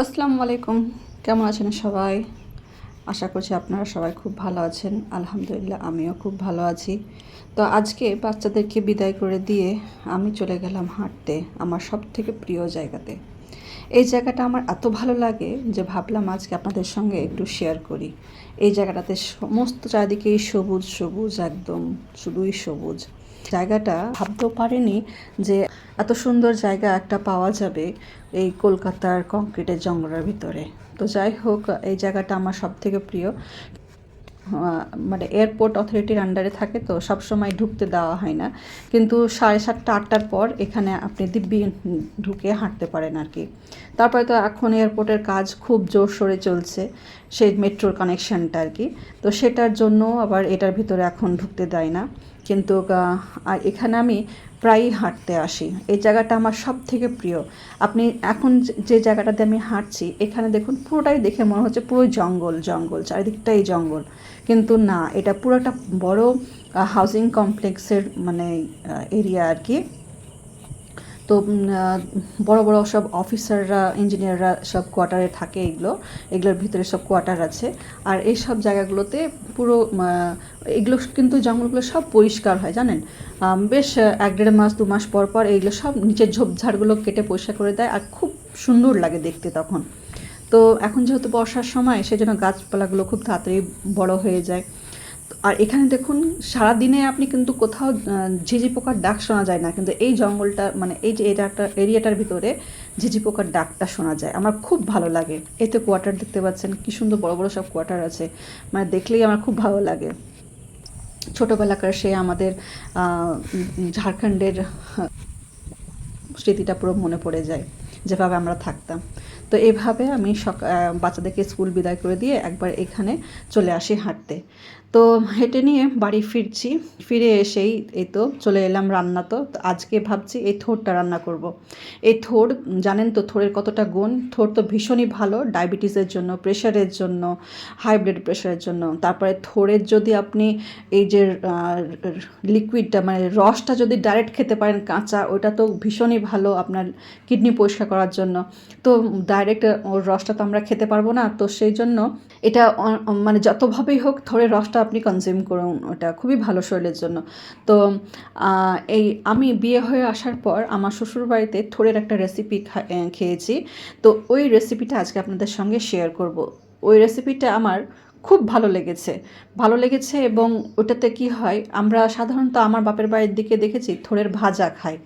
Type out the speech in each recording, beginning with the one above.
আসসালামু আলাইকুম। কেমন আছেন সবাই? আশা করছি আপনারা সবাই খুব ভালো আছেন। আলহামদুলিল্লাহ, আমিও খুব ভালো আছি। তো আজকে বাচ্চাদেরকে বিদায় করে দিয়ে আমি চলে গেলাম হাঁটতে, আমার সব থেকে প্রিয় জায়গাতে। এই জায়গাটা আমার এত ভালো লাগে যে ভাবলাম আজকে আপনাদের সঙ্গে একটু শেয়ার করি। এই জায়গাটাতে সমস্ত চারিদিকেই সবুজ সবুজ একদম, শুধুই সবুজ। জায়গাটা ভাবতেও পারিনি যে এত সুন্দর জায়গা একটা পাওয়া যাবে এই কলকাতার কংক্রিটের জঙ্গলের ভিতরে। তো যাই হোক, এই জায়গাটা আমার সব থেকে প্রিয় মানে এয়ারপোর্ট অথরিটির আন্ডারে থাকে, তো সব সময় ঢুকতে দেওয়া হয় না। কিন্তু সাড়ে সাতটা, আটটার পর এখানে আপনি দিব্যি ঢুকে হাঁটতে পারেন আর কি। তারপরে তো এখন এয়ারপোর্টের কাজ খুব জোর জোরসোরে চলছে। সেই মেট্রোর কানেকশনটা আর কি। তো সেটার জন্য আবার এটার ভিতরে এখন ঢুকতে দেয় না। কিন্তু এখানে আমি প্রায়ই হাঁটতে আসি। এই জায়গাটা আমার সব থেকে প্রিয়। আপনি এখন যে- জায়গাটাতে আমি হাঁটছি, এখানে দেখুন পুরোটাই দেখে মনে হচ্ছে পুরোই জঙ্গল জঙ্গল, চারিদিকটাই জঙ্গল। কিন্তু না, এটা পুরো একটা বড় হাউজিং কমপ্লেক্সের মানে এরিয়া আর কি। তো বড় বড় সব অফিসাররা, ইঞ্জিনিয়াররা সব কোয়ার্টারে থাকে এগুলো, এগুলোর ভিতরে সব কোয়ার্টার আছে। আর এই সব জায়গাগুলোতে পুরো এগুলো কিন্তু জঙ্গলগুলো সব পরিষ্কার হয়, জানেন? বেশ এক দেড় মাস, দু মাস পর পর এইগুলো সব নিচের ঝোপঝাড়গুলো কেটে পরিষ্কার করে দেয় আর খুব সুন্দর লাগে দেখতে তখন। তো এখন যেহেতু বর্ষার সময়, সেজন্য গাছপালাগুলো খুব তাড়াতাড়ি বড় হয়ে যায়। আর এখানে দেখুন সারা দিনে আপনি কিন্তু কোথাও ঝিঝি পোকার ডাক শোনা যায় না। কিন্তু এই জঙ্গলটা মানে এই যে এটা এরিয়াটার ভিতরে ঝিঝি পোকার ডাকটা শোনা যায়। আমার খুব ভালো লাগে। এতে কোয়ার্টার দেখতে পাচ্ছেন, কি সুন্দর বড় বড় সব কোয়ার্টার আছে। মানে দেখলেই আমার খুব ভালো লাগে। ছোটোবেলাকার সে আমাদের ঝাড়খণ্ডের, স্মৃতিটা পুরো মনে পড়ে যায়, যেভাবে আমরা থাকতাম। তো এভাবে আমি সক বাচ্চাদেরকে স্কুল বিদায় করে দিয়ে একবার এখানে চলে আসি হাঁটতে। তো হেঁটে নিয়ে বাড়ি ফিরছি। ফিরে এসেই এই তো চলে এলাম রান্না তো। আজকে ভাবছি এই থোরটা রান্না করব। এই থোর, জানেন তো থোরের কতটা গুণ? থোর তো ভীষণই ভালো, ডায়াবেটিসের জন্য, প্রেশারের জন্য, হাই ব্লাড প্রেশারের জন্য। তারপরে থোরের যদি আপনি এই যে লিকুইডটা মানে রসটা যদি ডাইরেক্ট খেতে পারেন, কাঁচা, ওটা তো ভীষণই ভালো আপনার কিডনি পরিষ্কার করার জন্য। তো ডাইরেক্ট ওর রসটা তো আমরা খেতে পারব না। তো সেই জন্য এটা মানে যতভাবেই হোক থোরের রসটা আপনি কনজিউম করুন ওটা। খুবই ভালো শরীরের জন্য। তো এই আমি বিয়ে হয়ে আসার পর আমার শ্বশুর বাড়িতে থোড়ের একটা রেসিপি খেয়েছি। তো ওই রেসিপিটা আজকে আপনাদের সঙ্গে শেয়ার করব। ওই রেসিপিটা আমার খুব ভালো লেগেছে। ভালো লেগেছে এবং ওটাতে কি হয়, আমরা সাধারণত আমার বাপের বাড়ির দিকে দেখেছি থোড়ের ভাজা খায়।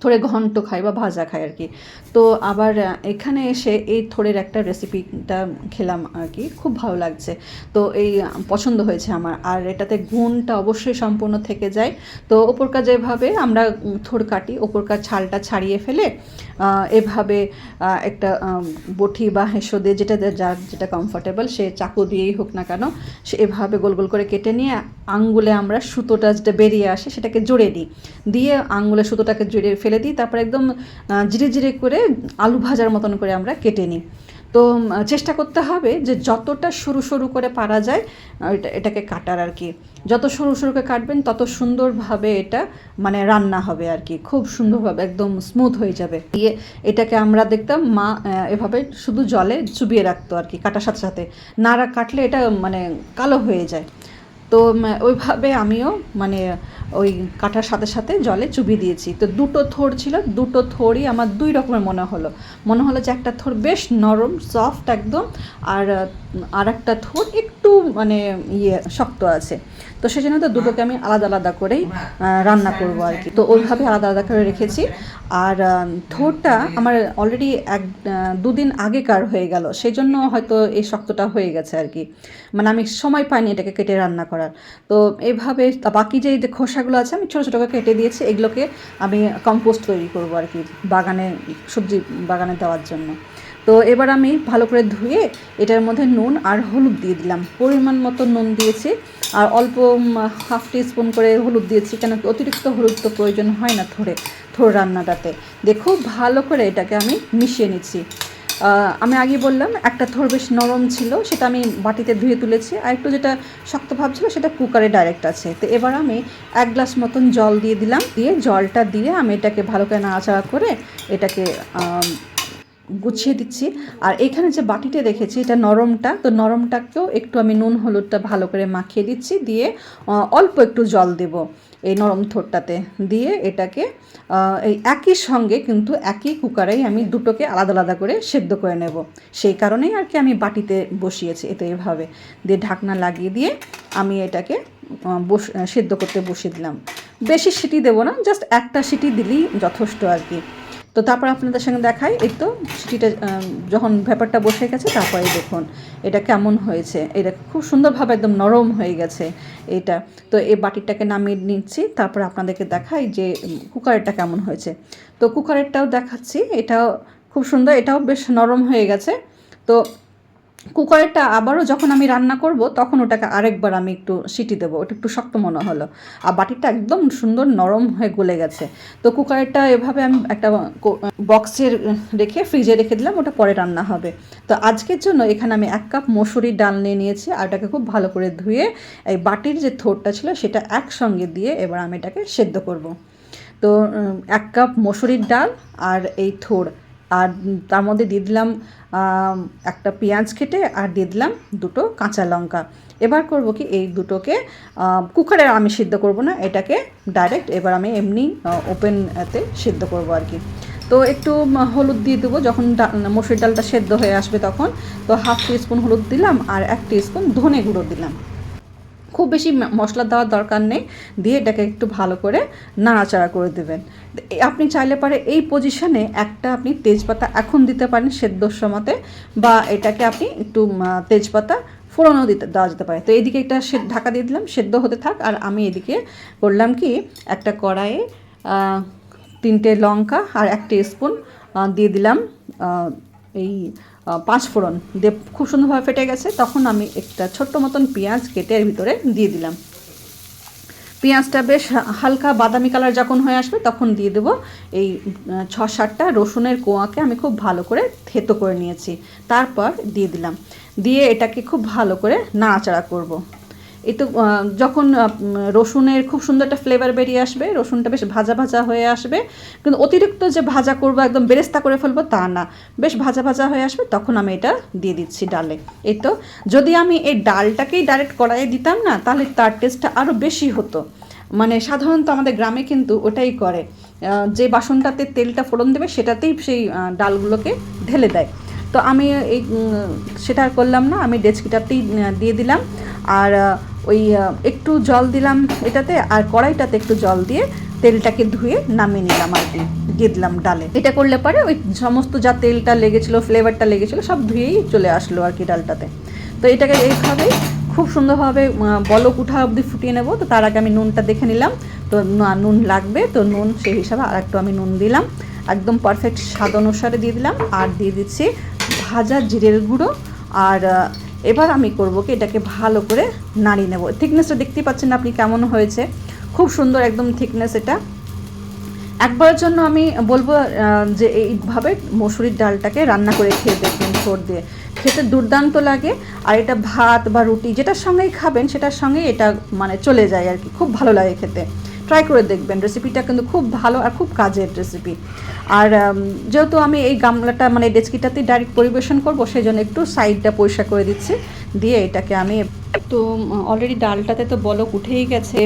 থোড়ে ঘন্ট খাই বা ভাজা খাই আর কি। তো আবার এখানে এসে এই থোড়ের একটা রেসিপিটা খেলাম আর কি। খুব ভালো লাগছে। তো এই পছন্দ হয়েছে আমার। আর এটাতে গুণটা অবশ্যই সম্পূর্ণ থেকে যায়। তো ওপরকার যেভাবে আমরা থোড় কাটি, ওপরকার ছালটা ছাড়িয়ে ফেলে এভাবে একটা বটি বা হেঁসো দিয়ে যেটা যার যেটা কমফোর্টেবল সে চাকু দিয়েই হোক না কেন, সে এভাবে গোল গোল করে কেটে নিয়ে আঙ্গুলে আমরা সুতোটা যেটা বেরিয়ে আসে সেটাকে জোড়ে দিই। দিয়ে আঙ্গুলে সুতোটাকে জড়িয়ে ফেলে দিই, তারপর একদম জিরে জিরে করে আলু ভাজার মতন করে আমরা কেটে নিই। তো চেষ্টা করতে হবে যে যতটা সরু সরু করে পারা যায় এটাকে কাটার আর কি। যত সরু সরু করে কাটবেন, তত সুন্দরভাবে এটা মানে রান্না হবে আর কি। খুব সুন্দরভাবে একদম স্মুথ হয়ে যাবে। দিয়ে এটাকে আমরা দেখতাম, মা এভাবে শুধু জলে চুবিয়ে রাখতো আর কি, কাটার সাথে সাথে। নাড়া কাটলে এটা মানে কালো হয়ে যায়। তো ওইভাবে আমিও মানে ওই কাটার সাথে সাথে জলে চুবিয়ে দিয়েছি। তো দুটো থোড় ছিল, দুটো থোড়ই আমার দুই রকমের মনে হলো। মনে হলো যে একটা থোড় বেশ নরম সফট একদম, আর আর একটা থোড় একটু মানে ইয়ে শক্ত আছে। তো সেই জন্য তো দুটোকে আমি আলাদা আলাদা করেই রান্না করব আর কি। তো ওইভাবে আলাদা আলাদা করে রেখেছি। আর থোড়টা আমার অলরেডি এক দুদিন আগেকার হয়ে গেল। সেই জন্য হয়তো এই শক্তটা হয়ে গেছে আর কি। মানে আমি সময় পাইনি এটাকে কেটে রান্না করার। তো এইভাবে তা বাকি যে খোসাগুলো আছে, আমি ছোটো ছোটো করে কেটে দিয়েছি। এগুলোকে আমি কম্পোস্ট তৈরি করব আর কি, বাগানে, সবজি বাগানে দেওয়ার জন্য। তো এবার আমি ভালো করে ধুয়ে এটার মধ্যে নুন আর হলুদ দিয়ে দিলাম। পরিমাণ মতো নুন দিয়েছি। আর অল্প হাফ টি স্পুন করে হলুদ দিয়েছি, কেন অতিরিক্ত হলুদ তো প্রয়োজন হয় না থোড়ে, থোড় রান্নাটাতে। দিয়ে খুব ভালো করে এটাকে আমি মিশিয়ে নিচ্ছি। আমি আগে বললাম, একটা থর বেশ নরম ছিল, সেটা আমি বাটিতে ধুয়ে তুলেছি। আর একটু যেটা শক্ত ভাব ছিল, সেটা কুকারে ডাইরেক্ট আছে। তো এবার আমি এক গ্লাস মতন জল দিয়ে দিলাম, দিয়ে জলটা দিয়ে আমি এটাকে ভালো করে নাড়াচাড়া করে এটাকে গুছিয়ে দিচ্ছি। আর এখানে যে বাটিটা দেখেছি, এটা নরমটা। তো নরমটাকেও একটু আমি নুন হলুদটা ভালো করে মাখিয়ে দিচ্ছি। দিয়ে অল্প একটু জল দেব এই নরম থোরটাতে। দিয়ে এটাকে এই একই সঙ্গে কিন্তু একই কুকারেই আমি দুটোকে আলাদা আলাদা করে সেদ্ধ করে নেব। সেই কারণেই আর কি আমি বাটিতে বসিয়েছি এতে এভাবে। দিয়ে ঢাকনা লাগিয়ে দিয়ে আমি এটাকে বস, সেদ্ধ করতে বসিয়ে দিলাম। বেশি সিটি দেবো না, জাস্ট একটা সিটি দিলেই যথেষ্ট আর কি। তো তারপর আপনাদের সঙ্গে দেখাই, এই তো সিটিটা যখন ব্যাপারটা বসে গেছে, তারপরে দেখুন এটা কেমন হয়েছে। এটা খুব সুন্দরভাবে একদম নরম হয়ে গেছে এটা। তো এই বাটিরটাকে নামিয়ে নিচ্ছি, তারপর আপনাদেরকে দেখাই যে কুকারেরটা কেমন হয়েছে। তো কুকারেরটাও দেখাচ্ছি, এটাও খুব সুন্দর, এটাও বেশ নরম হয়ে গেছে। তো কুকারটা আবারও যখন আমি রান্না করব, তখন ওটাকে আরেকবার আমি একটু সিটি দেবো। ওটা একটু শক্ত মনে হলো। আর বাটিটা একদম সুন্দর নরম হয়ে গলে গেছে। তো কুকারটা এভাবে আমি একটা বক্সের রেখে ফ্রিজে রেখে দিলাম, ওটা পরে রান্না হবে। তো আজকের জন্য এখানে আমি এক কাপ মসুরির ডাল নিয়ে নিয়েছি, আর ওটাকে খুব ভালো করে ধুয়ে এই বাটির যে থোরটা ছিল, সেটা একসঙ্গে দিয়ে এবার আমি এটাকে সেদ্ধ করব। তো এক কাপ মসুরির ডাল আর এই থোর। আর তার মধ্যে দিয়ে দিলাম একটা পেঁয়াজ কেটে আর দিয়ে দিলাম দুটো কাঁচা লঙ্কা। এবার করব কি এই দুটোকে কুকারে আমি সিদ্ধ করব না, এটাকে ডাইরেক্ট এবার আমি এমনি ওপেন এতে সিদ্ধ করব আর কি। তো একটু হলুদ দিয়ে দেবো, যখন মসুর ডালটা সেদ্ধ হয়ে আসবে তখন। তো হাফ টিস্পুন হলুদ দিলাম আর এক টিস্পুন ধনে গুঁড়ো দিলাম। খুব বেশি মশলা দেওয়ার দরকার নেই। দিয়ে এটাকে একটু ভালো করে নাড়াচাড়া করে দেবেন। আপনি চাইলে পারে এই পজিশনে একটা আপনি তেজপাতা এখন দিতে পারেন সেদ্ধর সময়তে বা এটাকে আপনি একটু তেজপাতা ফোড়নও দিতে, দেওয়া যেতে পারে। তো এদিকে একটা ঢাকা দিয়ে দিলাম, সেদ্ধ হতে থাক। আর আমি এদিকে করলাম কি, একটা কড়াইয়ে তিনটে লঙ্কা আর এক স্পুন দিয়ে দিলাম এই আহ, পাঁচ ফোড়ন দিয়ে খুব সুন্দরভাবে ফেটে গেছে। তখন আমি একটা ছোট্ট মতন পেঁয়াজ কেটে এর ভিতরে দিয়ে দিলাম। পেঁয়াজটা বেশ হালকা বাদামি কালার যখন হয়ে আসবে তখন দিয়ে দেবো এই ছ সাতটা রসুনের কোয়াকে আমি খুব ভালো করে থেতো করে নিয়েছি। তারপর দিয়ে দিলাম। দিয়ে এটাকে খুব ভালো করে নাড়াচাড়া করব। তো যখন রসুনের খুব সুন্দর একটা ফ্লেভার বেরিয়ে আসবে, রসুনটা বেশ ভাজা ভাজা হয়ে আসবে, কিন্তু অতিরিক্ত যে ভাজা করব, একদম বেরেস্তা করে ফেলব তা না। বেশ ভাজা ভাজা হয়ে আসবে, তখন আমি এটা দিয়ে দিচ্ছি ডালে। এই তো, যদি আমি এই ডালটাকেই ডাইরেক্ট কড়াইয়ে দিতাম না, তাহলে তার টেস্টটা আরও বেশি হতো। মানে সাধারণত আমাদের গ্রামে কিন্তু ওটাই করে। যে বাসনটাতে তেলটা ফোড়ন দেবে, সেটাতেই সেই ডালগুলোকে ঢেলে দেয়। তো আমি এই সেটা করলাম না, আমি ডেচকিটাতেই দিয়ে দিলাম। আর ওই একটু জল দিলাম এটাতে আর কড়াইটাতে একটু জল দিয়ে তেলটাকে ধুয়ে নামিয়ে নিলাম আর কি দিয়ে দিলাম ডালে। এটা করলে পরে ওই সমস্ত যা তেলটা লেগেছিলো ফ্লেভারটা লেগেছিলো সব ধুয়েই চলে আসলো আর কি ডালটাতে। তো এটাকে এইভাবেই খুব সুন্দরভাবে বলক উঠা অবধি ফুটিয়ে নেব। তো তার আগে আমি নুনটা দেখে নিলাম। তো নুন লাগবে তো নুন সেই হিসাবে আর একটু আমি নুন দিলাম। একদম পারফেক্ট স্বাদ অনুসারে দিয়ে দিলাম। আর দিয়ে দিচ্ছি ভাজা জিরের গুঁড়ো। আর এবার আমি করব কি, এটাকে ভালো করে নাড়িয়ে নেব। থিকনেসটা দেখতেই পাচ্ছেন আপনি কেমন হয়েছে। খুব সুন্দর একদম থিকনেস এটা। একবারের জন্য আমি বলব যে এইভাবে মসুরির ডালটাকে রান্না করে খেয়ে দেখবেন ছোট দিয়ে। খেতে দুর্দান্ত লাগে। আর এটা ভাত বা রুটি যেটার সঙ্গেই খাবেন, সেটার সঙ্গেই এটা মানে চলে যায় আর কি। খুব ভালো লাগে খেতে। ট্রাই করে দেখবেন। রেসিপিটা কিন্তু খুব ভালো আর খুব কাজের রেসিপি আর যেহেতু আমি এই গামলাটা মানে ডেচকিটাতেই ডাইরেক্ট পরিবেশন করব সেই জন্য একটু সাইডটা পরিষ্কার করে দিচ্ছি। দিয়ে এটাকে আমি তো অলরেডি ডালটাতে তো বলক উঠেই গেছে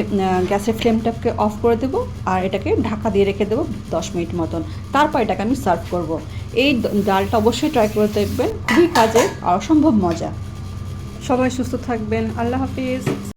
গ্যাসের ফ্লেমটাকে অফ করে দেবো আর এটাকে ঢাকা দিয়ে রেখে দেবো দশ মিনিট মতন। তারপর এটাকে আমি সার্ভ করব। এই ডালটা অবশ্যই ট্রাই করে দেখবেন। খুবই কাজের আর অসম্ভব মজা। সবাই সুস্থ থাকবেন। আল্লাহ হাফিজ।